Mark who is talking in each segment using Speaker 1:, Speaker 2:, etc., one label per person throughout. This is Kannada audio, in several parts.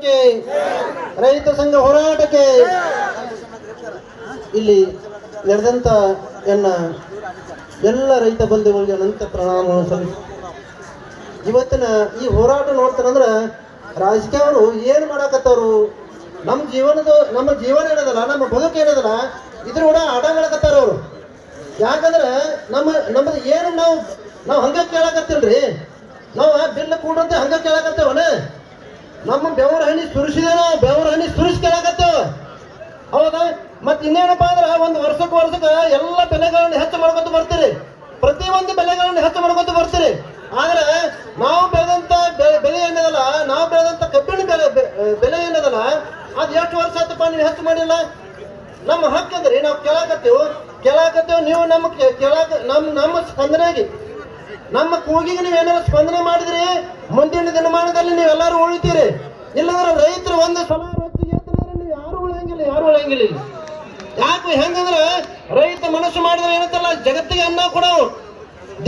Speaker 1: ಹೋರಾಟಕ್ಕೆ, ರೈತ ಸಂಘ ಹೋರಾಟಕ್ಕೆ. ಇಲ್ಲಿ ನಡೆದಂತ ಎನ್ನ ಎಲ್ಲ ರೈತ ಬಂಧುಗಳಿಗೆ ಅನಂತ ಸಲ್ಲಿಸಿ. ಇವತ್ತಿನ ಈ ಹೋರಾಟ ನೋಡ್ತಾರಂದ್ರ ರಾಜಕೀಯವರು ಏನ್ ಮಾಡಾಕತ್ತವ್ರು? ನಮ್ಮ ಜೀವನದ, ನಮ್ಮ ಜೀವನ ಏನದಲ್ಲ, ನಮ್ಮ ಬದುಕು ಏನದಲ್ಲ, ಇದ್ರ ಕೂಡ ಆಟ ಮಾಡಕತ್ತಾರ ಅವರು. ಯಾಕಂದ್ರ ನಮ್ಮ, ನಮ್ದು ಏನು ನಾವು ನಾವು ಹಂಗ ಕೇಳಕತ್ತಿಲ್ರಿ ನಾವು ಬಿಲ್ ಕೂಡಂತೆ ಹಂಗ ಕೇಳಕತ್ತೇವನ? ನಮ್ಮ ಬೆವರ ಹನಿ ಸುರಿಸಿದೇನೋ, ಬೆವರ ಹನಿ ಸುರಿಸಿ ಹೌದಾ? ಮತ್ತೆ ಇನ್ನೇನಪ್ಪ ಅಂದ್ರೆ ಒಂದು ವರ್ಷಕ್ಕೆ ವರ್ಷಕ್ಕೆ ಎಲ್ಲ ಬೆಲೆಗಳನ್ನು ಹೆಚ್ಚು ಮಾಡ್ಕೊತ ಬರ್ತೀರಿ. ಪ್ರತಿ ಒಂದು ಬೆಲೆಗಳನ್ನು ಹೆಚ್ಚು ಮಾಡ್ಕೊತ ಬರ್ತೀರಿ. ಆದ್ರೆ ನಾವು ಬೆಳೆದಂತ ಬೆಲೆ ಏನದಲ್ಲ, ನಾವು ಬೆಳೆದಂತ ಕಬ್ಬಿಣ ಬೆಲೆ ಬೆಲೆ ಏನದಲ್ಲ, ಅದು ಎಷ್ಟು ವರ್ಷ ಆತಪ್ಪ ನೀವು ಹೆಚ್ಚು ಮಾಡಿಲ್ಲ? ನಮ್ಮ ಹಕ್ಕಂದ್ರೆ ನಾವು ಕೇಳಾಕತ್ತೇವು. ಕೇಳಾಕತ್ತೇವು ನೀವು ನಮ್ಮ ಕೆಳ ಕೇಳಾಕ ನಮ್ಮ ನಮ್ಮ ಸ್ಪಂದನೆಗೆ ನಮ್ಮ ಕೂಗಿಗೆ ನೀವು ಏನಾರ ಸ್ಪಂದನೆ ಮಾಡಿದ್ರಿ? ಮುಂದಿನ ದಿನಮಾನದಲ್ಲಿ ನೀವೆಲ್ಲರೂ ಉಳಿತೀರಿ. ಇಲ್ಲಂದ್ರೆ ರೈತರು ಒಂದು ಸಲ ನೀವು ಯಾರು ಉಳಿಯಂಗಿಲ್ಲ ಯಾರು ಉಳಿಯಂಗಿಲ್ಲ. ಯಾಕೆ ಹೆಂಗಂದ್ರೆ ರೈತ ಮನಸ್ಸು ಮಾಡಿದ್ರೆ ಏನಂತಲ್ಲ ಜಗತ್ತಿಗೆ ಅನ್ನ ಕೊಡವು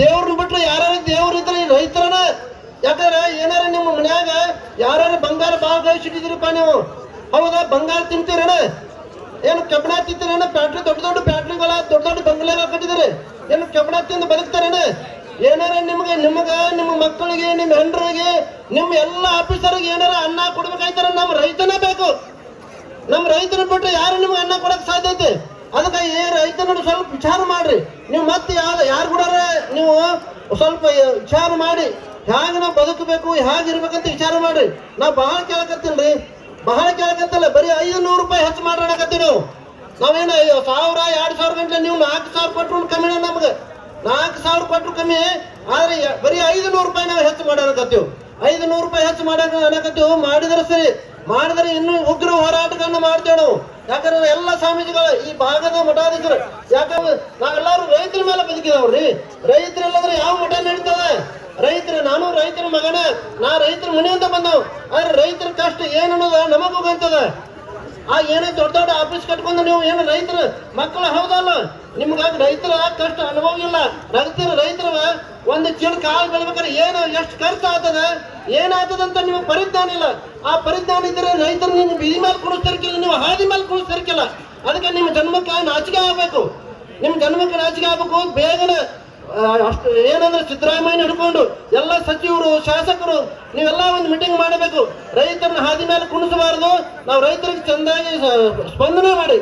Speaker 1: ದೇವ್ರನ್ನ ಬಿಟ್ರೆ ಯಾರು ದೇವ್ರ ಇದ್ರೆ ರೈತರನ ಯಾಕಂದ್ರೆ ಏನಾರ ನಿಮ್ಮ ಮನ್ಯಾಗ ಯಾರು ಬಂಗಾರ ಬಾಳ ಗಳಿಸಿಟ್ಟಿದ್ರಿಪ್ಪ ನೀವು. ಹೌದಾ? ಬಂಗಾರ ತಿಂತೀರೇನ? ಏನು ಕಬ್ಬಣ ತಿಂತೀರೇನ? ಫ್ಯಾಕ್ಟ್ರಿ ದೊಡ್ಡ ದೊಡ್ಡ ಫ್ಯಾಕ್ಟ್ರಿಗಳ ದೊಡ್ಡ ದೊಡ್ಡ ಬಂಗ್ಲೆಗಳ ಕಟ್ಟಿದ್ರೆ ಏನು ಕಬ್ಬಣ ತಿಂದು ಬದುಕ್ತಾರೇನ? ಏನಾರ ನಿಮ್ಗೆ, ನಿಮ್ಗ, ನಿಮ್ಮ ಮಕ್ಕಳಿಗೆ, ನಿಮ್ಮ ಹೆಂಡ್ರಿಗೆ, ನಿಮ್ಮ ಎಲ್ಲ ಆಫೀಸರ್ಗೆ ಏನಾರ ಅನ್ನ ಕೊಡ್ಬೇಕಾಯ್ತಾರ ನಮ್ಮ ರೈತನೇ ಬೇಕು. ನಮ್ಮ ರೈತನ ಬಿಟ್ಟು ಯಾರು ನಿಮ್ಗೆ ಅನ್ನ ಕೊಡಕ್ ಸಾಧ್ಯತೆ ಅದಕ್ಕೆ ಏ ರೈತನ ಸ್ವಲ್ಪ ವಿಚಾರ ಮಾಡ್ರಿ. ನೀವು ಮತ್ತೆ ಯಾವ ಯಾರು ಕೂಡ ನೀವು ಸ್ವಲ್ಪ ವಿಚಾರ ಮಾಡಿ, ಹ್ಯಾಗ ನಾವು ಬದುಕಬೇಕು, ಹ್ಯಾಗ ಇರ್ಬೇಕಂತ ವಿಚಾರ ಮಾಡ್ರಿ. ನಾ ಬಹಳ ರೀ ಬಹಳ ಕೇಳಕತ್ತಲ್ಲ, ಬರೀ ಐದು ನೂರು ರೂಪಾಯಿ ಹೆಚ್ಚು ಮಾಡ್ರಾಡಕತ್ತೀವಿ ನಾವು. ನಾವೇನು, ಸಾವಿರ, ಎರಡು ಸಾವಿರ ಗಂಟೆ ನೀವು ನಾಲ್ಕು ಸಾವಿರ ಕೊಟ್ಟರು ಕಮ್ಮಿ ನಮ್ಗೆ. ನಾಲ್ಕು ಸಾವಿರ ಕೊಟ್ಟರು ಕಮ್ಮಿ, ಆದ್ರೆ ಬರೀ ಐದು ನೂರು ರೂಪಾಯಿ ನಾವು ಹೆಚ್ಚು ಮಾಡಕತ್ತೀವಿ ಐದು ನೂರು ರೂಪಾಯಿ ಹೆಚ್ಚು ಮಾಡಕ ಅನ್ನಕತ್ತೀವಿ. ಮಾಡಿದ್ರೆ ಸರಿ, ಮಾಡಿದ್ರೆ ಇನ್ನೂ ಉಗ್ರ ಹೋರಾಟಗಳನ್ನ ಮಾಡ್ತೇವೆ ನಾವು. ಯಾಕಂದ್ರೆ ಎಲ್ಲ ಸ್ವಾಮೀಜಿಗಳು ಈ ಭಾಗದ ಮಠಾಧೀಶರು. ಯಾಕಂದ್ರೆ ನಾವೆಲ್ಲರೂ ರೈತರ ಮೇಲೆ ಬದುಕಿದವ್ರಿ. ರೈತರಿಲ್ಲದ್ರೆ ಯಾವ ಮಠ ನಡೀತದ? ರೈತರು, ನಾನು ರೈತರ ಮಗನ, ನಾ ರೈತರ ಮನೆಯಿಂದ ಬಂದವ್. ಆದ್ರೆ ರೈತರ ಕಷ್ಟ ಏನು ಅನ್ನೋದ ನಮಗೂ ಗೊತ್ತದ. ಆ ಏನೇ ದೊಡ್ಡ ದೊಡ್ಡ ಆಫೀಸ್ ಕಟ್ಕೊಂಡು ನೀವು ಏನು ರೈತರ ಮಕ್ಕಳು ಹೌದಲ್ಲ? ನಿಮ್ಗಾಗಿ ರೈತರ ಕಷ್ಟ ಅನುಭವ ಇಲ್ಲ ರೈತರ ರೈತರ ಒಂದು ಚೀಲ ಕಾಳು ಬೆಳಿಬೇಕಾದ್ರೆ ಏನು ಎಷ್ಟು ಖರ್ಚು ಆತದ ಏನಾಗ್ತದಂತ ನೀವು ಪರಿಜ್ಞಾನ ಇಲ್ಲ. ಆ ಪರಿಜ್ಞಾನ ಇದ್ರೆ ರೈತರು ನಿಮ್ಗೆ ಬೀದಿ ಮೇಲೆ ಕುಣಿಸ್ತಿರ್ಕಿಲ್ಲ ನೀವು ಹಾದಿ ಮೇಲೆ ಕುಣಿಸ್ತಿರ್ಕಿಲ್ಲ ಅದಕ್ಕೆ ನಿಮ್ಮ ಜನ್ಮಕ್ಕೆ ನಾಚಿಕೆ ಆಗ್ಬೇಕು. ನಿಮ್ಮ ಜನ್ಮಕ್ಕೆ ನಾಚಿಕೆ ಆಗ್ಬೇಕು ಬೇಗನೆ ಅಷ್ಟು ಏನಂದ್ರೆ ಸಿದ್ದರಾಮಯ್ಯ ಹಿಡ್ಕೊಂಡು ಎಲ್ಲ ಸಚಿವರು, ಶಾಸಕರು, ನೀವೆಲ್ಲ ಒಂದು ಮೀಟಿಂಗ್ ಮಾಡಬೇಕು. ರೈತರನ್ನ ಹಾದಿ ಮೇಲೆ ಕುಣಿಸಬಾರದು. ನಾವು ರೈತರಿಗೆ ಚಂದಾಗಿ ಸ್ಪಂದನೆ ಮಾಡಿ.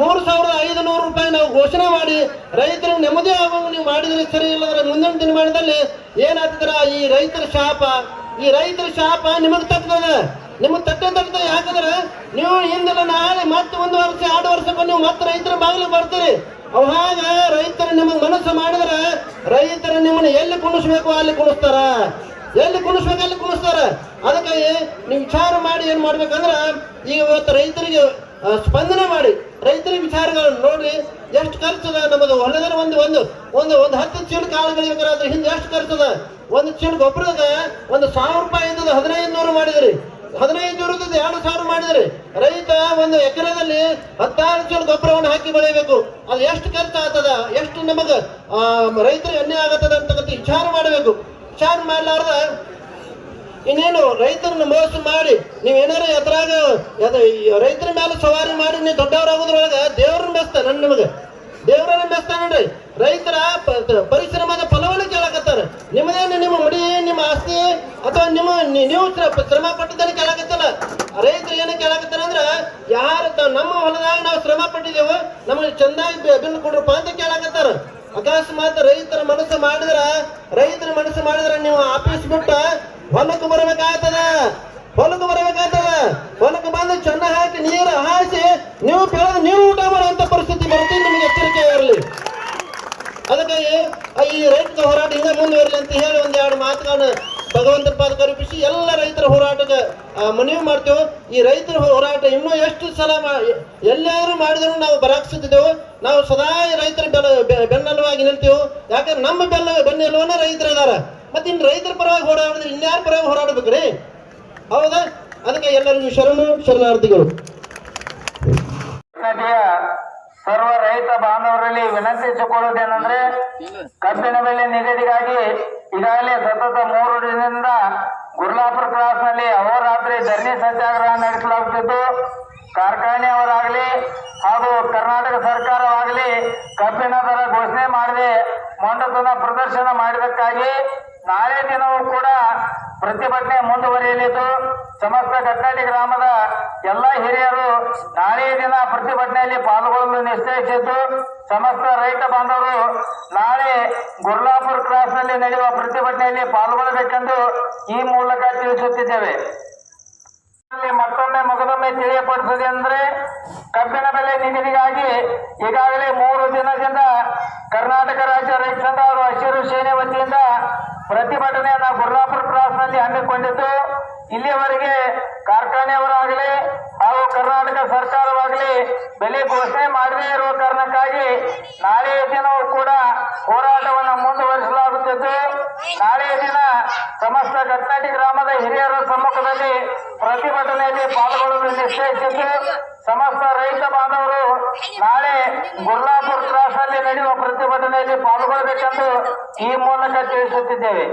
Speaker 1: ಮೂರು ಸಾವಿರದ ಐದು ನೂರು ರೂಪಾಯಿ ನಾವು ಘೋಷಣೆ ಮಾಡಿ, ರೈತರು ನೆಮ್ಮದಿ ಆಗುವಂಗೆ ನೀವು ಮಾಡಿದ್ರೆ ಸರಿ ಇಲ್ಲದ್ರೆ ಮುಂದಿನ ದಿನಮಾನದಲ್ಲಿ ಏನಾಗ್ತದ್ರ ಈ ರೈತರ ಶಾಪ? ಈ ರೈತರ ಶಾಪ ನಿಮಗೆ ತಟ್ಟದ ನಿಮಗೆ ತಟ್ಟೆ ತಟ್ಟದ ಯಾಕಂದ್ರೆ ನೀವು ಹಿಂದಿನ ನಾಳೆ ಮತ್ತೆ ಒಂದು ವರ್ಷ, ಎರಡು ವರ್ಷಕ್ಕೆ ನೀವು ಮತ್ತೆ ರೈತರ ಬಾಗಿಲು ಬರ್ತೀರಿ. ಅವಾಗ ರೈತರು ನಿಮಗೆ ಮನಸ್ಸು ಮಾಡಿದ್ರೆ ರೈತರು ನಿಮ್ಮನ್ನ ಎಲ್ಲಿ ಕುಣಿಸ್ಬೇಕು ಅಲ್ಲಿ ಕುಣಿಸ್ತಾರ? ಎಲ್ಲಿ ಕುಣಿಸ್ಬೇಕು ಅಲ್ಲಿ ಕುಣಿಸ್ತಾರ? ಅದಕ್ಕಾಗಿ ನೀವು ವಿಚಾರ ಮಾಡಿ ಏನ್ ಮಾಡ್ಬೇಕಂದ್ರ, ಈಗ ಇವತ್ತು ರೈತರಿಗೆ ಸ್ಪಂದನೆ ಮಾಡಿ. ರೈತರಿಗೆ ವಿಚಾರಗಳನ್ನು ನೋಡ್ರಿ ಎಷ್ಟು ಖರ್ಚದ ನಮ್ಮದು ಹೊಲದಲ್ಲಿ ಒಂದು ಒಂದು ಒಂದು ಒಂದು ಹತ್ತು ಚೀಲ ಕಾಳು ಹಿಂದೆ ಎಷ್ಟು ಖರ್ಚದ? ಒಂದು ಚೀಲ ಗೊಬ್ಬರದ ಒಂದು ಸಾವಿರ ರೂಪಾಯಿ ಇದ್ದದ ಹದಿನೈದು ನೂರು ಮಾಡಿದ್ರಿ. ಹದಿನೈದು ನೂರದ್ದು ಎರಡು ಸಾವಿರ ಮಾಡಿದ್ರಿ. ರೈತ ಒಂದು ಎಕರೆದಲ್ಲಿ ಹತ್ತಾರು ಚೀಲ ಗೊಬ್ಬರವನ್ನು ಹಾಕಿ ಬೆಳೆಯಬೇಕು. ಅದು ಎಷ್ಟು ಖರ್ಚು ಆಗ್ತದ? ಎಷ್ಟು ನಮಗ ರೈತರಿಗೆ ಅನ್ಯಾಯ ಆಗತ್ತದ ಅಂತಕ್ಕಂಥ ವಿಚಾರ ಮಾಡಬೇಕು. ವಿಚಾರ ಮಾಡ್ಲಾರ್ದ ಇನ್ನೇನು ರೈತರನ್ನ ಮೋಸ ಮಾಡಿ, ನೀವ್ ಏನಾರ ಎದ್ರಾಗ ಎದ- ರೈತರ ಮೇಲೆ ಸವಾರಿ ಮಾಡಿ ನೀವು ದೊಡ್ಡವರಾಗೋದ್ರೊಳಗ ದೇವ್ರನ್ನ ಬೆಸ್ತಾನ ನಿಮಗೆ. ದೇವ್ರನ್ನ ಬೆಸ್ತಾನ್ರಿ ರೈತರ ಪರಿಶ್ರಮದ ಫಲವನ್ನು ಕೇಳಕತ್ತಾರ. ನಿಮ್ಮದೇನು ನಿಮ್ಮ ಮಡಿ, ನಿಮ್ಮ ಆಸ್ತಿ ಅಥವಾ ನಿಮ್ಮ ನೀವು ಶ್ರ- ಶ್ರಮ ಪಟ್ಟದನ್ನ ಕೇಳಕತ್ತಲ್ಲ. ರೈತರು ಏನು ಕೇಳಕತ್ತಾರ ಅಂದ್ರ, ಯಾರು ನಮ್ಮ ಹೊಲದಾಗ ನಾವು ಶ್ರಮ ಪಟ್ಟಿದ್ದೇವೆ ನಮಗೆ ಚಂದಾಗಿ ಬಿಲ್ ಕೊಡ್ರಪ್ಪ ಅಂತ ಕೇಳಕತ್ತಾರ. ಅಕಸ್ಮಾತ್ ರೈತರ ಮನಸ್ಸು ಮಾಡಿದ್ರ, ರೈತರ ಮನಸ್ಸು ಮಾಡಿದ್ರ ನೀವು ಆಫೀಸ್ ಬಿಟ್ಟ ಹೊಲಕ್ಕೆ ಬರಬೇಕಾಗ್ತದ ಹೊಲಕ್ಕೆ ಬರಬೇಕಾಗ್ತದ ಹೊಲಕ್ಕೆ ಬಂದು ಚೆನ್ನ ಹಾಕಿ ನೀರು ಹಾಯಿಸಿ ನೀವು ಬೆಳೆದು ನೀವು ಊಟ ಮಾಡುವಂತ ಪರಿಸ್ಥಿತಿ ಬರುತ್ತೆ ನಿಮಗೆ ಎಚ್ಚರಿಕೆ ಇರಲಿ. ಅದಕ್ಕಾಗಿ ಈ ರೈತರ ಹೋರಾಟ ಹಿಂಗ ಮುಂದುವರಲಿ ಅಂತ ಹೇಳಿ ಒಂದ್ ಎರಡು ಮಾತುಗಳನ್ನ ಭಗವಂತ ಪಾದ ಕಲ್ಪಿಸಿ ಎಲ್ಲ ರೈತರ ಹೋರಾಟದ ಮನವಿ ಮಾಡ್ತೇವೆ. ಈ ರೈತರ ಹೋರಾಟ ಇನ್ನೂ ಎಷ್ಟು ಸಲ ಎಲ್ಲಾದ್ರೂ ಮಾಡಿದ್ರು ನಾವು ಬರಾಕ್ಸಿದ್ದೆವು ನಾವು ಸದಾ ರೈತರ ಬೆಲ ಬೆ- ಬೆನ್ನೆಲುವಾಗಿ ನಿಲ್ತೇವೆ. ಯಾಕಂದ್ರೆ ನಮ್ಮ ಬೆಲ್ಲ ಬೆನ್ನೆಲುವನ್ನ ರೈತರ ಇದಾರ ಮತ್ತೆ ರೈತರ ಪರವಾಗಿ ಹೋರಾಡಿದ್ರೆ ಇನ್ಯಾರ ಪರವಾಗಿ ಹೋರಾಡಬೇಕ್ರಿ? ಹೌದಾ? ಅದಕ್ಕೆ ಎಲ್ಲರಿಗೂ ಶರಣು, ಶರಣಾರ್ಥಿಗಳು.
Speaker 2: ಸರ್ವ ರೈತ ಬಾಂಧವರಲ್ಲಿ ವಿನಂತಿಸಿಕೊಳ್ಳುವುದೇನೆಂದ್ರೆ ಕಬ್ಬಿನ ಬೆಲೆ ನಿಗದಿಗಾಗಿ ಈಗಾಗಲೇ ಸತತ ಮೂರು ದಿನದಿಂದ ಗುರ್ಲಾಪುರ ಕ್ರಾಸ್ನಲ್ಲಿ ಅಹೋರಾತ್ರಿ ಧರಣಿ ಸತ್ಯಾಗ್ರಹ ನಡೆಸಲಾಗುತ್ತಿದ್ದು ಕಾರ್ಖಾನೆಯವರಾಗಲಿ ಹಾಗೂ ಕರ್ನಾಟಕ ಸರ್ಕಾರವಾಗಲಿ ಕಬ್ಬಿನ ದರ ಘೋಷಣೆ ಮಾಡದೆ ಮೊಂಡತನ ಪ್ರದರ್ಶನ ಮಾಡಿದಕ್ಕಾಗಿ ನಾಳೆ ದಿನವೂ ಕೂಡ ಪ್ರತಿಭಟನೆ ಮುಂದುವರಿಯಲಿದ್ದು, ಸಮಸ್ತ ಕಟ್ಟಾಡಿ ಗ್ರಾಮದ ಎಲ್ಲ ಹಿರಿಯರು ನಾಳೆಯ ದಿನ ಪ್ರತಿಭಟನೆಯಲ್ಲಿ ಪಾಲ್ಗೊಳ್ಳಲು ನಿಶ್ಚಯಿಸಿದ್ದು, ಸಮಸ್ತ ರೈತ ಬಾಂಧವರು ನಾಳೆ ಗುರ್ಲಾಪುರ ಕ್ರಾಸ್ನಲ್ಲಿ ನಡೆಯುವ ಪ್ರತಿಭಟನೆಯಲ್ಲಿ ಪಾಲ್ಗೊಳ್ಳಬೇಕೆಂದು ಈ ಮೂಲಕ ತಿಳಿಸುತ್ತಿದ್ದೇವೆ. ಮತ್ತೊಮ್ಮೆ ಮಗದೊಮ್ಮೆ ತಿಳಿಯಪಡಿಸಿದೆ ಅಂದ್ರೆ ಕಬ್ಬಿನ ಬೆಲೆ ನಿಗದಿಗಾಗಿ ಈಗಾಗಲೇ ಮೂರು ದಿನದಿಂದ ಕರ್ನಾಟಕ ರಾಜ್ಯ ರೈತ ಸಂಘ ಅವರು ಹಸಿರು ಸೇನೆ ವತಿಯಿಂದ ಪ್ರತಿಭಟನೆಯನ್ನ ಗುರ್ಲಾಪುರ ಕ್ರಾಸ್ನಲ್ಲಿ ಹಮ್ಮಿಕೊಂಡಿದ್ದು, ಇಲ್ಲಿಯವರೆಗೆ ಕಾರ್ಖಾನೆಯವರಾಗಲಿ ಹಾಗೂ ಕರ್ನಾಟಕ ಸರ್ಕಾರವಾಗಲಿ ಬೆಲೆ ಘೋಷಣೆ ಮಾಡದೇ ಇರುವ ಕಾರಣಕ್ಕಾಗಿ ನಾಳೆಯ ದಿನವೂ ಕೂಡ ಹೋರಾಟವನ್ನು ಮುಂದುವರಿಸಲಾಗುತ್ತಿದ್ದು ನಾಳೆಯ ದಿನ ಸಮಸ್ತ ಗಟ್ನಾಟಿ ಗ್ರಾಮದ ಹಿರಿಯರ ಸಮ್ಮುಖದಲ್ಲಿ ಪ್ರತಿಭಟನೆಯಲ್ಲಿ ಪಾಲ್ಗೊಳ್ಳಲು ನಿಶ್ಚಯಿಸಿದ್ದು, ಸಮಸ್ತ ರೈತ ಬಾಂಧವರು ನಾಳೆ ಗುರ್ಲಾಪುರ್ ಕ್ರಾಸ್ನಲ್ಲಿ ನಡೆಯುವ ಪ್ರತಿಭಟನೆಯಲ್ಲಿ ಪಾಲ್ಗೊಳ್ಳಬೇಕೆಂದು ಈ ಮೂಲಕ ತಿಳಿಸುತ್ತಿದ್ದೇವೆ.